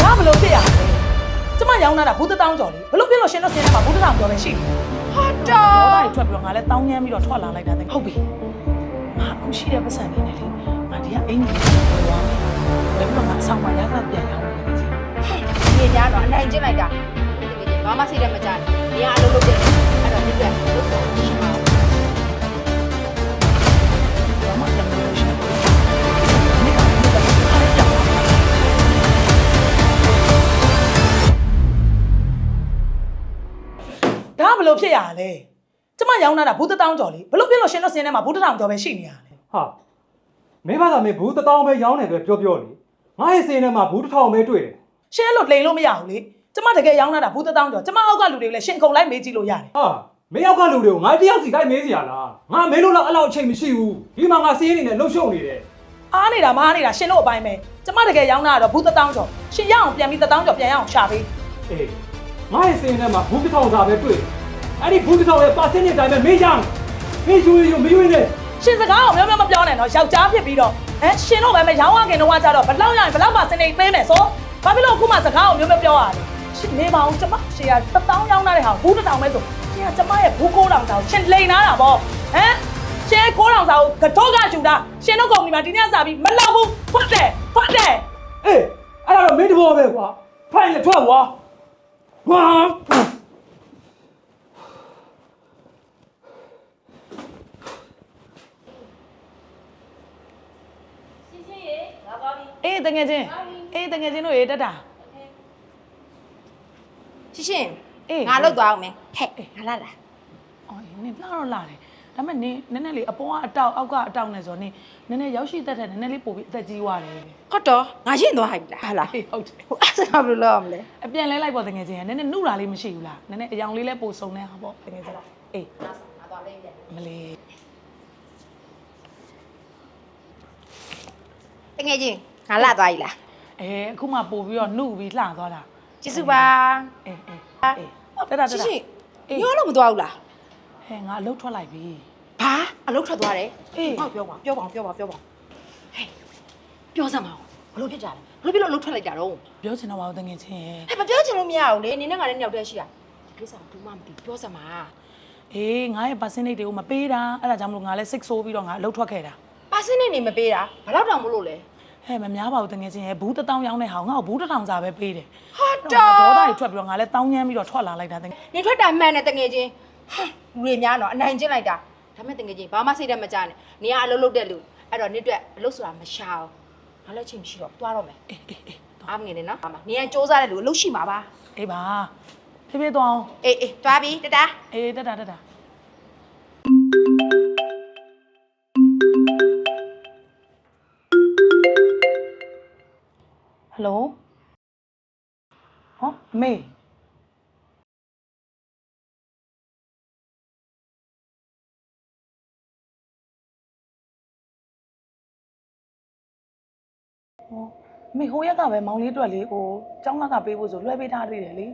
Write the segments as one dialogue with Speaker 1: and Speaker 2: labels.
Speaker 1: ဘာမလို့ဖြစ်ရလဲကျမရောင်းလာတာဘူးတတောင်းကျော်လေဘလို့ဖြစ်လို့ရှင်တို့စင်းထဲမှာဘူးတတောင်းကျော်ပဲရှိတယ်
Speaker 2: ဟာတာ
Speaker 1: ဘာတွေထွက်ပြီးတော့ငါလည်းတောင်းညမ်းပြီးတော့ထွက်လာလိုက်တာတဲ့ဟုတ်ပြီငါအခုရှိတဲ့ပတ်စံနေနဲ့လေငါဒီကအင်ကြီးကိုပြောသွားမယ်လည်းပြီးတော့ငါအဆောင်မှာရကပြန်ရောင်းတယ်ကြီး
Speaker 2: ဒီညာတော့အနိုင်ကျင့်လိုက်တာဒီကိစ္စဘာမှစိတ်ထဲမကြဘူးနေရာအလုပ်လုပ်တယ်အဲ့တော့ဒီကလုပ်တော့
Speaker 1: လို့ဖြစ်ရလဲကျမရောင်းလာတာဘူးတတောင်းကျော်လေဘလို့ဖြစ်လို့ရှင်တို့စင်းထဲမှာဘူးတတောင်းကျော်ပဲရှိနေရလဲ
Speaker 3: ဟာမင်းဘာသာမင်းဘူးတစ်တောင်းပဲရောင်းတယ်ပဲပြောပြောလေငါရဲ့စင်းထဲမှာဘူးတစ်ထောင်ပဲတွေ့တယ်
Speaker 1: ရှင်းလို့လိန်လို့မရဘူးလေကျမတကယ်ရောင်းလာတာဘူးတတောင်းကျော်ကျမအောက်ကလူတွေကိုလည်းရှင်ခုံလိုက်မေးကြည့်လို့ရတယ်
Speaker 3: ဟာမင်းယောက်ကလူတွေကိုငါတယောက်စီခိုင်းမေးစီရလားငါမင်းတို့လောက်အဲ့လောက်အချိန်မရှိဘူးဒီမှာငါစင်းနေနဲ့လှုပ်ရှုပ်နေတယ်
Speaker 1: အားနေတာမအားနေတာရှင်တို့အပိုင်းပဲကျမတကယ်ရောင်းလာတော့ဘူးတတောင်းကျော်ရှင်ရအောင်ပြန်ပြီးတတောင်းကျော်ပြန်ရအောင်ရှာပေး
Speaker 3: အေးငါရဲ့စင်းထဲမှာဘူးတစ်ထောင်စာပဲတွေ့တယ် အဲ့ဒီဘူးတစ်ထောင်ရဲ့ပါစင်းနေတိုင်းပဲမင်းရမယ်မင်းယူယူမယူနေ
Speaker 1: ရှင်စကားအောင်မျိုးမျိုးမပြောနဲ့တော့ယောက်ျားဖြစ်ပြီးတော့ဟမ်ရှင်တို့ပဲမရောင်းရခင်တော့ကကြတော့ဘလောက်ရရင်ဘလောက်မှစနေပေးမယ်ဆိုဘာဖြစ်လို့အခုမှစကားအောင်မျိုးမျိုးပြောရလဲရှင်နေပါအောင်ကျမရှင်ကတတောင်းရောင်းလာတဲ့ဟာဘူးတတောင်းပဲဆိုရှင်ကကျမရဲ့ဘူးကိုးတောင်တောင်ရှင်လိန်နာတာပေါ့ဟမ်ရှင်ကိုးတောင်စာကိုကတော့ကကျူတာရှင်တို့ကုမ္ပဏီမှာဒီနေ့စားပြီးမလောက်ဘူးဖတ်တယ်ဖတ်တယ်
Speaker 3: အေးအဲ့ဒါတော့မင်းတဘောပဲကွာဖိုင်လေထွက်ကွာဝါ
Speaker 1: တငယ်ချင်းအေးတငယ်ချင်းတို့ရေးတက်တာ
Speaker 2: ရှင်းရှင်း
Speaker 1: အေး
Speaker 2: ငါလောက်သွားအောင်မယ်ဟဲ့ငါလာလာ
Speaker 1: အော်နင်လှတော့လာတယ်ဒါပေမဲ့နင်နည်းနည်းလေးအပေါ်ကအတောက်အောက်ကအတောက်နဲ့ဆိုတော့နင်နည်းနည်းရောက်ရှိတတ်တဲ့နည်းနည်းလေးပို့ပြီးအသက်ကြီးသွားတယ်
Speaker 2: ဟုတ်တော့ငါရှင်းသွားဟိုက်လားဟာလား
Speaker 1: အေးဟုတ်တယ်
Speaker 2: ဟိုအဲ့ဒါဘယ်လိုလုပ်အောင်လဲ
Speaker 1: အပြန်လဲလိုက်ပေါ်တငယ်ချင်းကနည်းနည်းနှုတ်တာလေးမရှိဘူးလားနည်းနည်းအယောင်လေးလဲပို့စုံနေဟာပေါ့တငယ်ချင်းအေး
Speaker 2: ငါသွားလိုက်တယ်
Speaker 1: မလေး
Speaker 2: တကယ်ချင်း ငါလာသွားပြီလား
Speaker 1: အဲအခုမှပို့ပြီးတော့နှုတ်ပြီးလှသွားတာ
Speaker 2: ကျေးဇူးပါ
Speaker 1: အေးအေးအေးတက်တာတက်
Speaker 2: ရှင်း
Speaker 1: တာ
Speaker 2: ရှင်းညောလို့မသွားဘူးလား
Speaker 1: ဟဲ့ငါအလုပ်ထွက်လိုက်ပြီ
Speaker 2: ဘာအလုပ်ထွက်သွားတယ်
Speaker 1: အေး
Speaker 2: ဟောပြောပါပြောပါပြောပါပြောပါဟဲ့ပြောစမ်းမအောင်ဘလို့ဖြစ်ကြလဲဘလို့ဖြစ်လို့အလုပ်ထွက်လိုက်တာတော့
Speaker 1: ပြောချင်တော့ပါဘူးတငယ်ချင်းရဲ့
Speaker 2: ဟဲ့မပြောချင်လို့မရဘူးလေနင်းနဲ့ငါနဲ့ညောက်တဲ့ရှိတာဒီကိစ္စကဘူးမှမသိဘူးပြောစမ်းပါ
Speaker 1: အေးငါရဲ့ percentage တွေကိုမပေးတာအဲ့ဒါကြောင့်မလို့ငါလဲစိတ်ဆိုးပြီးတော့ငါအလုပ်ထွက်ခဲ့တာ
Speaker 2: ပါစင်းနေနေမပေးတာဘာလို့တောင်မလို့လဲ
Speaker 1: ဟဲ့မများပါဘူးတငယ်ချင်းရဲ့ဘူးတစ်တောင်းရောင်းတဲ့ဟာကိုငါ့ကိုဘူးတစ်ထောင်စာပဲပေးတယ်
Speaker 2: ဟာ
Speaker 1: ဒေါ
Speaker 2: တာ
Speaker 1: သတွေထွက်ပြီးတော့ငါလဲတောင်းညမ်းပြီးတော့ထွက်လာလိုက်တာတကယ်
Speaker 2: နေထွက်တာမှန်တယ်တငယ်ချင်းဟမ်လူတွေများတော့အနိုင်ကျင့်လိုက်တာဒါမဲ့တငယ်ချင်းဘာမှစိတ်ထဲမကြနဲ့နေရအလုပ်လုပ်တဲ့လူအဲ့တော့နေအတွက်အလုပ်ဆိုတာမရှာဘူးငါလည်းချင်းမရှိတော့သွားတော့မယ်
Speaker 1: အေးအေးအေး
Speaker 2: အားမငယ်နဲ့နော်အမနေရစူးစမ်းတဲ့လူအလုပ်ရှိမှာပါ
Speaker 1: အေးပါဖေးဖေးသွားအောင်
Speaker 2: အေးအေးသွားပြီတတာ
Speaker 1: အေးတက်တာတက်တာ ဟယ်လိုဟောအမေဟောအမေဟိုရက်ကပဲမောင်လေးအတွက်လေဟိုကျောင်းလက်ကပေးဖို့ဆိုလွှဲပေးထားသေးတယ်လေ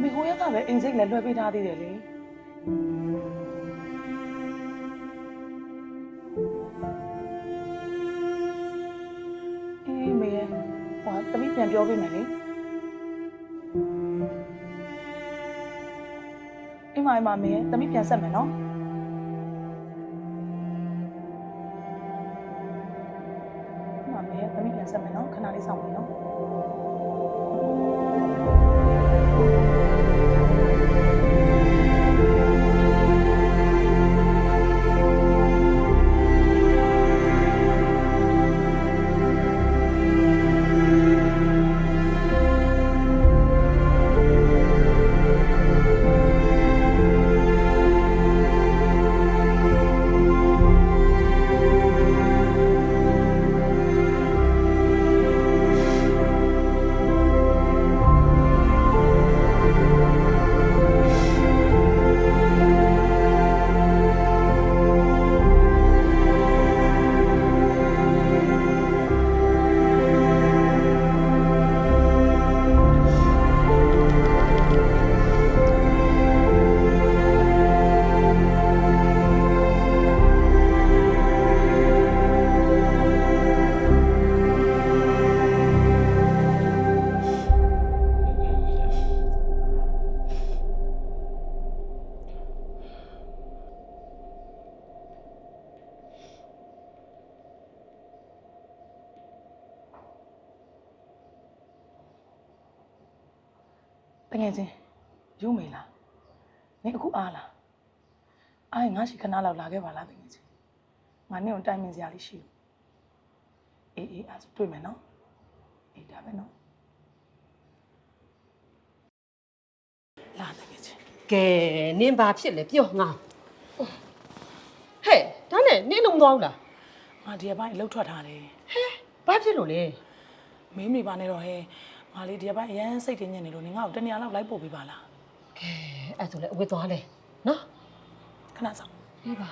Speaker 1: မေဟိုရက်ကပဲအင်စိတ်လည်းလွှဲပေးထားသေးတယ်လေအေးမေရဟောတမိပြန်ပြောပေးမယ်လေအိမ်မအိမ်မမေရတမိပြန်ဆက်မယ်နော် ငယ်ချင်းယူမေလားနင်အခုအားလားအားရင်ငါရှိခဏလောက်လာခဲ့ပါလားတငယ်ချင်းငါနင့်ကိုတိုင်ပင်စရာလေးရှိလို့အေးအေးအဲ့ဒါဆိုတွေ့မယ်နော်အေးဒါပဲနော်လာတငယ်ချင်း
Speaker 4: ကဲနင်းဘာဖြစ်လဲပြောငါဟဲ့ဒါနဲ့နင်းလုံးသွားဘူးလား
Speaker 1: ငါဒီအပိုင်းလှုပ်ထွက်ထားတယ်
Speaker 4: ဘာဖြစ်လို့လဲ
Speaker 1: မင်းမိပါနဲ့တော့ဟဲ ငါလေးဒီအပိုင်းအရန်စိတ်တင်းညစ်နေလို့နင်ငါ့ကိုတနေရာလောက်လိုက်ပို့ပေးပါလား
Speaker 4: ကဲအဲ့ဆိုလဲအဝတ်သွားလဲနော်
Speaker 1: ခဏဆောင်
Speaker 4: အေးပါ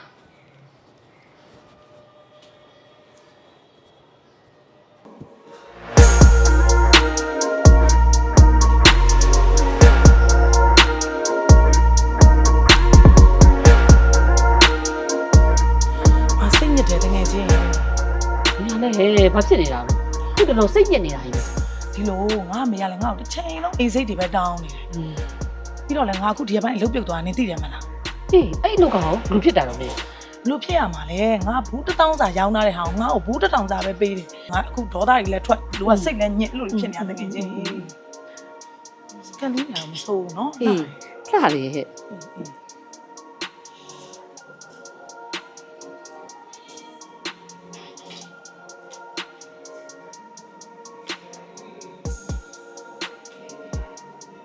Speaker 1: ငါစိတ်ညစ်တယ်တငယ်ချင်း
Speaker 4: ညာလဲဟဲ့ဘာဖြစ်နေတာလဲခုတော့စိတ်ညစ်နေတာကြီးပဲ
Speaker 1: ဒီ လိုငါမေရလဲငါ့ကိုတစ်ချိန်လုံးအိမ်စိတ်တွေပဲတောင်းနေတယ်
Speaker 4: อืม
Speaker 1: ပြီးတော့လဲငါအခုဒီအပိုင်းအလုပ်ပြုတ်သွားနေသိတယ်မလား
Speaker 4: အေးအဲ့လောက်ကဟောဘလို့ဖြစ်တာတော့လဲ
Speaker 1: ဘလို့ဖြစ်ရမှာလဲငါဘူးတစ်တောင်းစာရောင်းထားတဲ့ဟာကိုငါ့ကိုဘူးတစ်တောင်းစာပဲပေးတယ်ငါအခုဒေါသတွေလည်းထွက်လူကစိတ်လည်းညစ်လို့ဖြစ်နေတာတကယ်ချင်းစကန်လေးလည်းမဆိုးဘူးနော်
Speaker 4: အေးလှလေဟဲ့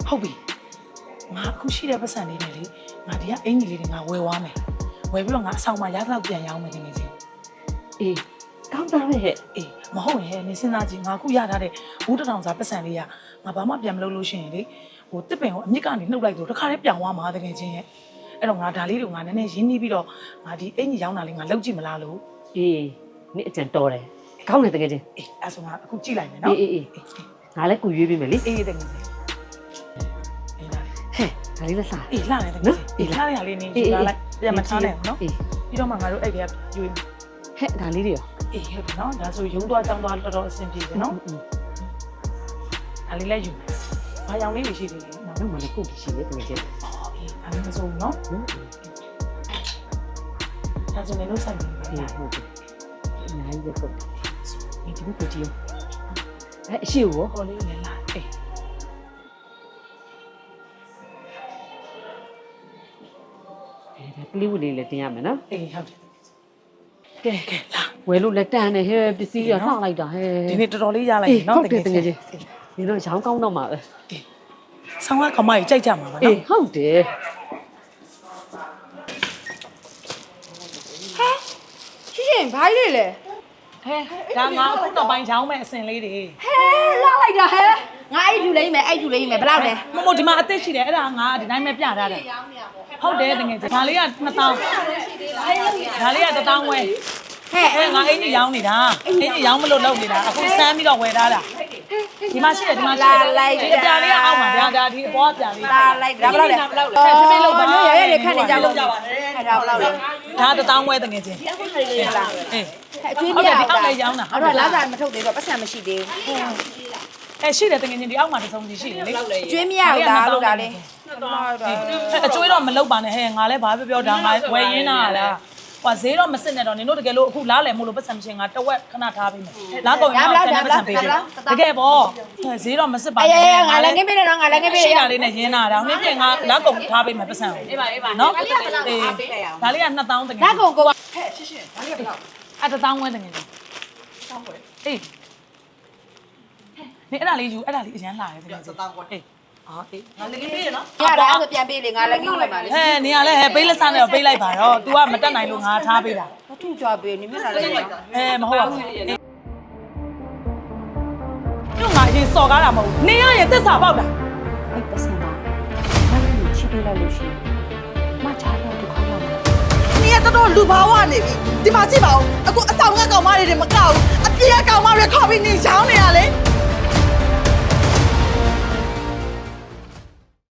Speaker 1: ဟုတ်ပြီငါအခုရှိတဲ့ပတ်စံလေးနဲ့လေငါဒီကအင်ကြီးလေးတွေငါဝယ်သွားမယ်ဝယ်ပြီးတော့ငါအဆောင်မှာရသလောက်ပြန်ရောင်းမယ်တကယ်ချင်း
Speaker 4: အေးကောင်းတာပဲဟဲ့
Speaker 1: အေးမဟုတ်ရင်နေစဉ်းစားကြည့်ငါအခုရထားတဲ့ဘူးတစ်ထောင်စာပတ်စံလေးကငါဘာမှပြန်မလုပ်လို့ရှိရင်လေဟိုတစ်ပင်ကိုအမြစ်ကနေနှုတ်လိုက်တော့တခါတည်းပြောင်းသွားမှာတကယ်ချင်းရဲ့အဲ့တော့ငါဒါလေးတွေကိုငါနည်းနည်းရင်းနှီးပြီးတော့ငါဒီအင်ကြီးရောင်းတာလေးငါလုပ်ကြည့်မလားလို့
Speaker 4: အေးနင်းအကြံတော်တယ်ကောင်းတယ်တကယ်ချင်း
Speaker 1: အေးအဲ့ဆိုငါအခုကြည့်လိုက်မယ်နော်
Speaker 4: အေးအေးအေးငါလည်းကုရွေးပေးမယ်လေ
Speaker 1: အေးတကယ်ချင်းအေးလာ
Speaker 4: ဟဲ့ဒါလေးလည်းလှ
Speaker 1: အေးလှတယ်တကယ်ချင်းအေးလှတဲ့ဟာလေးနေယူလာလိုက်ပြန်မထားနဲ့နော်
Speaker 4: အေး
Speaker 1: ပြီးတော့မှငါတို့အဲ့ဒီကယူ
Speaker 4: ဟဲ့ဒါလေးတွေရော
Speaker 1: အေးဟုတ်တယ်နော်ဒါဆိုရုံးသွားကြောင်းသွားတော်တော်အဆင်ပြေတယ်နော်ဒါလေးလည်းယူဘာရောင်လေးတွေရှိသေးလဲနော်
Speaker 4: တော့မလည်းကုတ်ရှိတယ်တကယ်ချင်း
Speaker 1: အေးဒါလေးမစိုးဘူးနော်
Speaker 4: နော်
Speaker 1: ဒါဆိုလည်းလို့ဆိုင်ပြီ
Speaker 4: အေးဟုတ်တယ်အများကြီးပဲကုတ်ဒီဒီကုတ်ကြီးရောအဲ့အရှိရော
Speaker 1: ဟောလေးလည်းလာ
Speaker 4: လေးဝလေးလည်းတင်ရမယ်နော်
Speaker 1: အေးဟုတ်တယ်ကဲကဲလာ
Speaker 4: ဝယ်လို့လည်းတန်တယ်ဟဲ့ပစ္စည်းရလှလိုက်တာဟဲ့
Speaker 1: ဒီနေ့တော်တော်လေးရလိုက်ပြီနော်
Speaker 4: ဟုတ်တယ်တကယ်ချင်းဒီလိုရောင်းကောင်းတော့မှာပဲ
Speaker 1: ဆောင်းကခမကြီးကြိုက်ကြမှာပါ
Speaker 4: အေး
Speaker 1: နော်
Speaker 4: ဟုတ်တယ်
Speaker 2: ရှင်းရှင်းဘာကြီးလဲ
Speaker 1: ဟဲဒါငါအခုတော့ပိုင်းချောင်းမဲ့အစင်လေးတွေ
Speaker 2: ဟဲလာလိုက်တာဟဲ ငါအဲ့ယူလိမ့်မယ်အဲ့ယူလိမ့်မယ်ဘယ်လောက်လဲ
Speaker 1: မမို့ဒီမှာအသက်ရှိတယ်အဲ့ဒါငါဒီတိုင်းပဲပြထားတယ်ဟုတ်တယ်တကယ်ကြီးဒါလေးက2000ဒါလေးက1000ဝဲ
Speaker 2: ဟဲ့
Speaker 1: အဲငါအင်ကြီးရောင်းနေတာအင်ကြီးရောင်းမလို့လုပ်နေတာအခုစမ်းပြီးတော့ဝယ်ထားတာဒီမှာရှိတယ်ဒီမှာရှိတယ်ဒီအပြာလေးကအောက်မှာဒါဒါဒီအပေါ်အပြာလေး
Speaker 2: လာလိုက်တာဘယ်လောက်လဲ
Speaker 1: ဘယ်လောက်လဲဖေးဖေးလောက်ပါ
Speaker 2: ရရရခက်နေကြပါ
Speaker 1: လောက်
Speaker 2: ဦး
Speaker 1: ကြပါနဲ့
Speaker 2: အဲ့ဒါဘယ်လောက်လဲ
Speaker 1: ဒါတထောင်ဝဲတကယ်ချင်းအေး
Speaker 2: အကျွေးမရဘူး
Speaker 1: အောက်လေရောင်းတာ
Speaker 2: အဲ့တော့လာစားမထုတ်သေးတော့ပတ်စံမရှိသေးဘူး
Speaker 1: အဲရှိတယ်တကယ်ချင်းဒီအောက်မှာတစ်စုံကြီးရှိတယ်လေ
Speaker 2: အကျွေးမရဘူးလားလို့ဒါလေး
Speaker 1: အကျွေးတော့မလုပ်ပါနဲ့ဟဲ့ငါလည်းဘာပြောပြောဒါငါဝယ်ရင်းတာလားဟိုဈေးတော့မစစ်နဲ့တော့နင်တို့တကယ်လို့အခုလားလဲမို့လို့ပတ်စံမရှိငါတဝက်ခဏထားပေးမယ်လားကုန်ရင်တော့ကျန်တဲ့ပတ်စံပေးတယ်တကယ်ပေါ့ဈေးတော့မစစ်ပါ
Speaker 2: အေး
Speaker 1: နဲ့
Speaker 2: အေးငါလည်းငင်းပေးတယ်နော်ငါလည်းငင်းပေး
Speaker 1: ရှိ
Speaker 2: တယ်
Speaker 1: တာလေးနဲ့ရင်းတာဒါနှစ်ပြင်ငါလားကုန်ထားပေးမယ်ပတ်စံကိုအေးပါအေးပါနော်အေးဒါလေးက2000တကယ်
Speaker 2: လက်ကုန်ကို
Speaker 1: အဲ့တထောင်ဝဲတကယ်ကြီးတောင်းဝဲအေး နေအဲ့ဒါလေးယူအဲ့ဒါလေးအရန်လာတယ်တကယ်ကြီးတောင်းဝဲအေးအော်အေးငါလည်းပေးရနော်
Speaker 2: ရတာအဲ့ဆိုပြန်ပေးလေငါလည်းငင်းပေးပါလေ
Speaker 1: ဟဲ့နေရလဲဟဲ့ပေးလက်စားနဲ့တော့ပေးလိုက်ပါတော့ तू ကမတက်နိုင်လို့ငါထားပေးတာ
Speaker 2: မထူကြပေးနေမျက်နှာလည်းနော်
Speaker 1: အဲမဟုတ်ပါဘူးတို့ငါအရင်စော်ကားတာမဟုတ်ဘူးနေရရင်သစ္စာပေါက်တာ
Speaker 4: အဲ့ပတ်စံပါငါလည်းချိပေးလိုက်လို့ရှိရင်မချာတော့ဒုက္ခရောက်တယ်။
Speaker 5: နေရတော်တော်လူဘာဝနေပြီ။ဒီမှာကြည့်ပါဦး။အခုအဆောင်ကကောင်မတွေတွေမကောက်ဘူး။အပြေကကောင်မတွေခေါ်ပြီးနေရောင်းနေရလေ။